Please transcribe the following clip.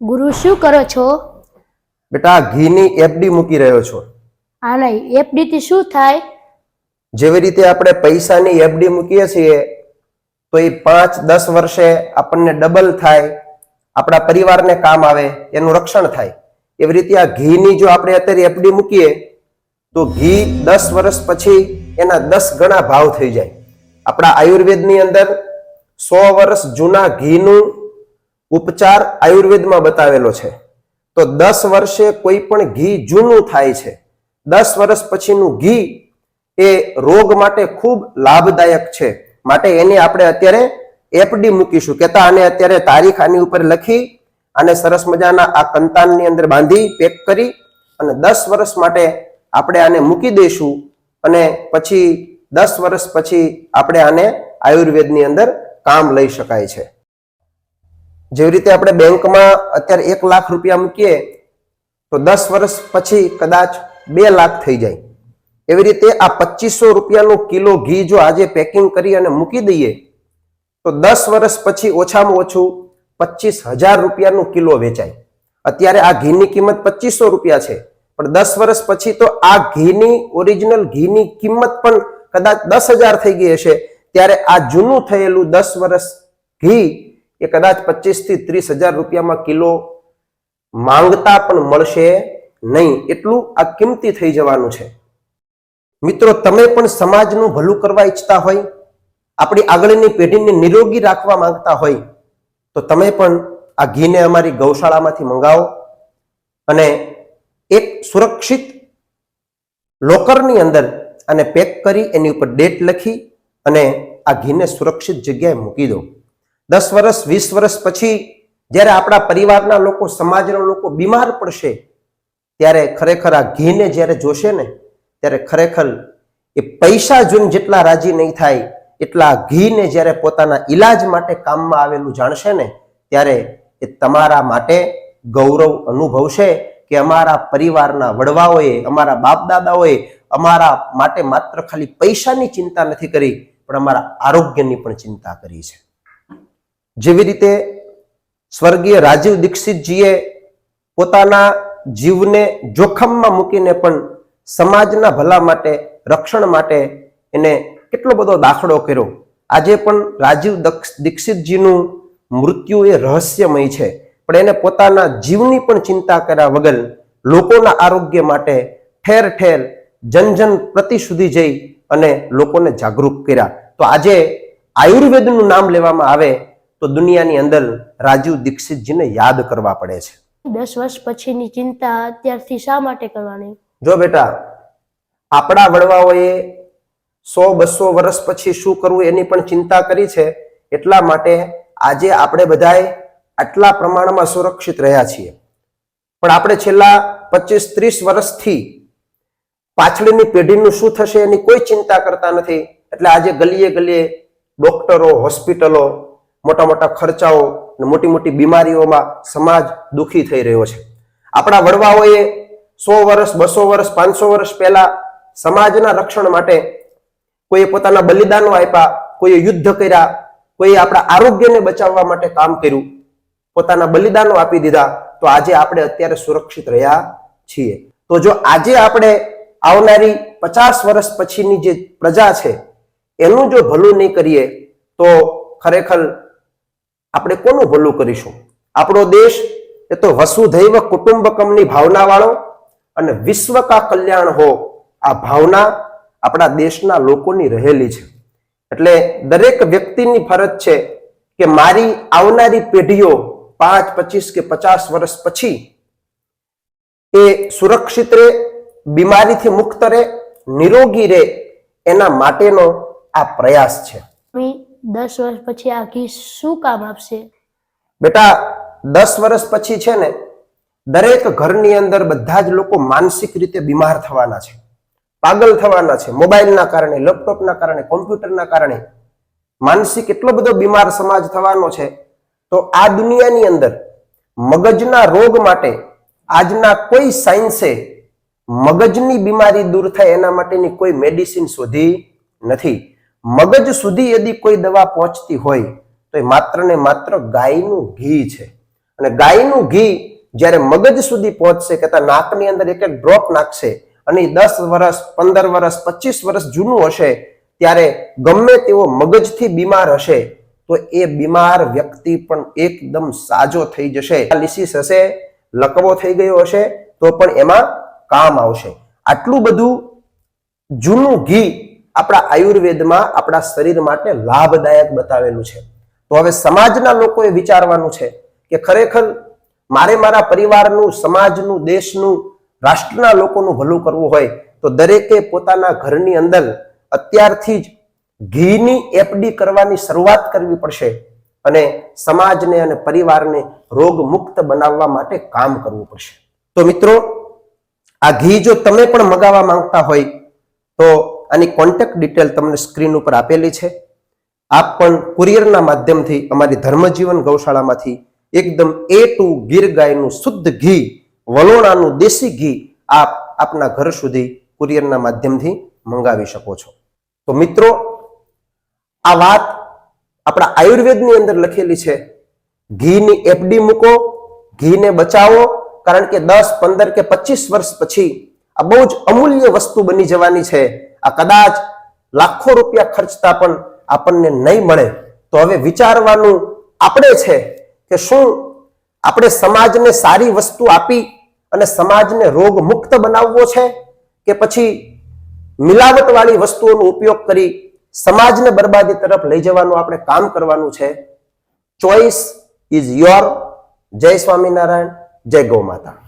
ગુરુ શું કરો છો? બેટા ઘીની એફડી મૂકી રહ્યો છો. હા નહીં. એફડી થી શું થાય? જેવી રીતે આપણે પૈસાની એફડી મૂકીએ છીએ તો એ પાંચ દસ વર્ષે આપણને ડબલ થાય આપણા પરિવારને કામ આવે એનું રક્ષણ થાય. એવી રીતે આ ઘીની જો આપણે અત્યારે એફડી મૂકીએ તો ઘી દસ વર્ષ પછી એના દસ ગણા ભાવ થઈ જાય. આપણા આયુર્વેદની અંદર સો વર્ષ જૂના ઘીનું ઉપચાર આયુર્વેદમાં બતાવેલો છે. તો દસ વર્ષે કોઈ પણ ઘી જૂનું થાય છે. દસ વર્ષ પછીનું ઘી એ રોગ માટે ખૂબ લાભદાયક છે. માટે એની આપણે અત્યારે એફડી મૂકીશું. કેતા આને અત્યારે તારીખ આની ઉપર લખી અને સરસ મજાના આ કંતાનની અંદર બાંધી, પેક કરી અને દસ વર્ષ માટે આપણે આને મૂકી દઈશું અને પછી દસ વર્ષ પછી આપણે આને આયુર્વેદની અંદર કામ લઈ શકાય છે. જેવી રીતે આપણે બેંકમાં અત્યારે એક લાખ રૂપિયા મૂકીએ, તો દસ વર્ષ પછી કદાચ બે લાખ થઈ જાય. એવી રીતે આ પચીસો રૂપિયાનું કિલો ઘી જો આજે પેકિંગ કરી અને મૂકી દઈએ, તો દસ વર્ષ પછી ઓછામાં ઓછું પચીસ હજાર રૂપિયાનું કિલો વેચાય. અત્યારે આ ઘીની કિંમત પચીસો રૂપિયા છે, પણ દસ વર્ષ પછી તો આ ઘીની, ઓરિજિનલ ઘીની કિંમત પણ કદાચ દસ હજાર થઈ ગઈ હશે ત્યારે આ જૂનું થયેલું દસ વર્ષ ઘી એ કદાચ પચીસથી ત્રીસ હજાર રૂપિયામાં કિલો માંગતા પણ મળશે નહીં. એટલું આ કિંમતી થઈ જવાનું છે. મિત્રો, તમે પણ સમાજનું ભલું કરવા ઈચ્છતા હોય, આપણી આગળની પેઢીને નિરોગી રાખવા માંગતા હોય, તો તમે પણ આ ઘીને અમારી ગૌશાળામાંથી મંગાવો અને એક સુરક્ષિત લોકરની અંદર આને પેક કરી એની ઉપર ડેટ લખી અને આ ઘીને સુરક્ષિત જગ્યાએ મૂકી દો. દસ વર્ષ વીસ વર્ષ પછી જ્યારે આપણા પરિવારના લોકો, સમાજના લોકો બીમાર પડશે, ત્યારે ખરેખર આ ઘીને જ્યારે જોશે ને, ત્યારે ખરેખર એ પૈસા જોઈને જેટલા રાજી નહીં થાય, એટલા ઘીને જ્યારે પોતાના ઈલાજ માટે કામમાં આવેલું જાણશે ને, ત્યારે એ તમારા માટે ગૌરવ અનુભવશે કે અમારા પરિવારના વડવાઓએ, અમારા બાપ દાદાઓએ અમારા માટે માત્ર ખાલી પૈસાની ચિંતા નથી કરી પણ અમારા આરોગ્યની પણ ચિંતા કરી છે. જેવી રીતે સ્વર્ગીય રાજીવ દીક્ષિતજીએ પોતાના જીવને જોખમમાં મૂકીને પણ સમાજના ભલા માટે, રક્ષણ માટે એને કેટલો બધો દાખલો કર્યો. આજે પણ રાજીવ દક્ષ- દીક્ષિતજીનું મૃત્યુ એ રહસ્યમય છે. પણ એને પોતાના જીવની પણ ચિંતા કર્યા વગર લોકોના આરોગ્ય માટે ઠેર ઠેર જન જન પ્રતિ સુધી જઈ અને લોકોને જાગૃત કર્યા. તો આજે આયુર્વેદનું નામ લેવામાં આવે તો દુનિયાની અંદર રાજીવ દીક્ષિતજીને યાદ કરવા પડે છે. દસ વર્ષ પછીની ચિંતા અત્યારથી શા માટે કરવાની? જો બેટા આપણા વડવાઓએ સો બસો વર્ષ પછી શું કરવું એની પણ ચિંતા કરી છે એટલા માટે આજે આપણે બધાએ આટલા પ્રમાણમાં સુરક્ષિત રહ્યા છીએ. પણ આપણે છેલ્લા પચીસ ત્રીસ વર્ષથી પાછળની પેઢીનું શું થશે એની કોઈ ચિંતા કરતા નથી. એટલે આજે ગલીએ ગલીએ ડોક્ટરો, હોસ્પિટલો, મોટા મોટા ખર્ચાઓ અને મોટી મોટી બીમારીઓમાં સમાજ દુઃખી થઈ રહ્યો છે. આપણા વડવાઓએ સો વર્ષ, બસો વર્ષ, પાંચસો વર્ષ પહેલા સમાજના રક્ષણ માટે કોઈએ પોતાના બલિદાનો આપ્યા, કોઈએ યુદ્ધ કર્યા, કોઈએ આપણા આરોગ્યને બચાવવા માટે કામ કર્યું, પોતાના બલિદાનો આપી દીધા, તો આજે આપણે અત્યારે સુરક્ષિત રહ્યા છીએ. તો જો આજે આપણે આવનારી પચાસ વર્ષ પછીની જે પ્રજા છે, એનું જો ભલું નહીં કરીએ, તો ખરેખર આપણે કોનું ભલું કરીશું? આપણો દેશ એ તો વસુધૈવ કુટુંબકમની ભાવનાવાળો અને વિશ્વ કા કલ્યાણ હો, આ ભાવના આપણા દેશના લોકોની રહેલી છે. એટલે દરેક વ્યક્તિની ફરજ છે કે મારી આવનારી પેઢીઓ પાંચ, પચીસ કે પચાસ વર્ષ પછી એ સુરક્ષિત રહે બીમારીથી મુક્ત રહે નિરોગી રહે એના માટેનો આ પ્રયાસ છે. દસ વર્ષ પછી આ ઘી શું કામ આપશે? બેટા દસ વર્ષ પછી છે ને દરેક ઘરની અંદર બધા જ લોકો માનસિક રીતે બીમાર થવાના છે પાગલ થવાના છે. મોબાઈલના કારણે લેપટોપના કારણે કોમ્પ્યુટરના કારણે માનસિક એટલો બધો બીમાર સમાજ થવાનો છે તો આ દુનિયાની અંદર મગજના રોગ માટે આજના કોઈ સાયન્સે મગજની બીમારી દૂર થાય એના માટેની કોઈ મેડિસિન શોધી નથી. મગજ સુધી યદિ કોઈ દવા પહોંચતી હોય, તો એ માત્ર ને માત્ર ગાયનું ઘી છે. અને ગાયનું ઘી જ્યારે મગજ સુધી પહોંચશે કે નાકની અંદર એક એક ડ્રોપ નાખશે અને દસ વર્ષ પંદર વર્ષ પચીસ વર્ષ જૂનું હશે, ત્યારે ગમે તેવો મગજથી બીમાર હશે, તો એ બીમાર વ્યક્તિ પણ એકદમ સાજો થઈ જશે. લિસિસ હશે, લકવો થઈ ગયો હશે, તો પણ એમાં કામ આવશે. આટલું બધું જૂનું ઘી આપણા આયુર્વેદમાં આપણા શરીર માટે લાભદાયક બતાવેલું છે. તો હવે સમાજના લોકોએ વિચારવાનું છે કે ખરેખર મારે મારા પરિવારનું, સમાજનું, દેશનું, રાષ્ટ્રના લોકોનું ભલું કરવું હોય તો દરેકે પોતાના ઘરની અંદર અત્યારથી જ ઘીની એફડી કરવાની શરૂઆત કરવી પડશે અને સમાજને અને પરિવારને રોગ મુક્ત બનાવવા માટે કામ કરવું પડશે. તો મિત્રો આ ઘી જો તમે પણ મગાવવા માંગતા હોય તો આની કોન્ટેક્ટ ડિટેલ તમને સ્ક્રીન ઉપર આપેલી છે. આપ પણ કુરિયરના માધ્યમથી અમારી ધર્મજીવન ગૌશાળામાંથી એકદમ એ ટુ ગીર ગાયનું શુદ્ધ ઘી, વલોણાનું દેશી ઘી આપ આપના ઘર સુધી કુરિયરના માધ્યમથી મંગાવી શકો છો. તો મિત્રો, આ વાત આપણા આયુર્વેદની અંદર લખેલી છે. ઘીની એફડી મૂકો, ઘીને બચાવો કારણ કે દસ, પંદર કે પચીસ વર્ષ પછી આ બહુ જ અમૂલ્ય વસ્તુ બની જવાની છે. આ કદાચ લાખો રૂપિયા ખર્ચતા પણ આપણને નહીં મળે. તો હવે વિચારવાનું આપણે છે કે શું આપણે સમાજને સારી વસ્તુ આપી અને સમાજને રોગ મુક્ત બનાવવો છે કે પછી મિલાવટ વાળી વસ્તુઓનો ઉપયોગ કરી સમાજને બરબાદી તરફ લઈ જવાનું આપણે કામ કરવાનું છે? ચોઇસ ઇઝ યોર જય સ્વામિનારાયણ. જય ગૌ માતા.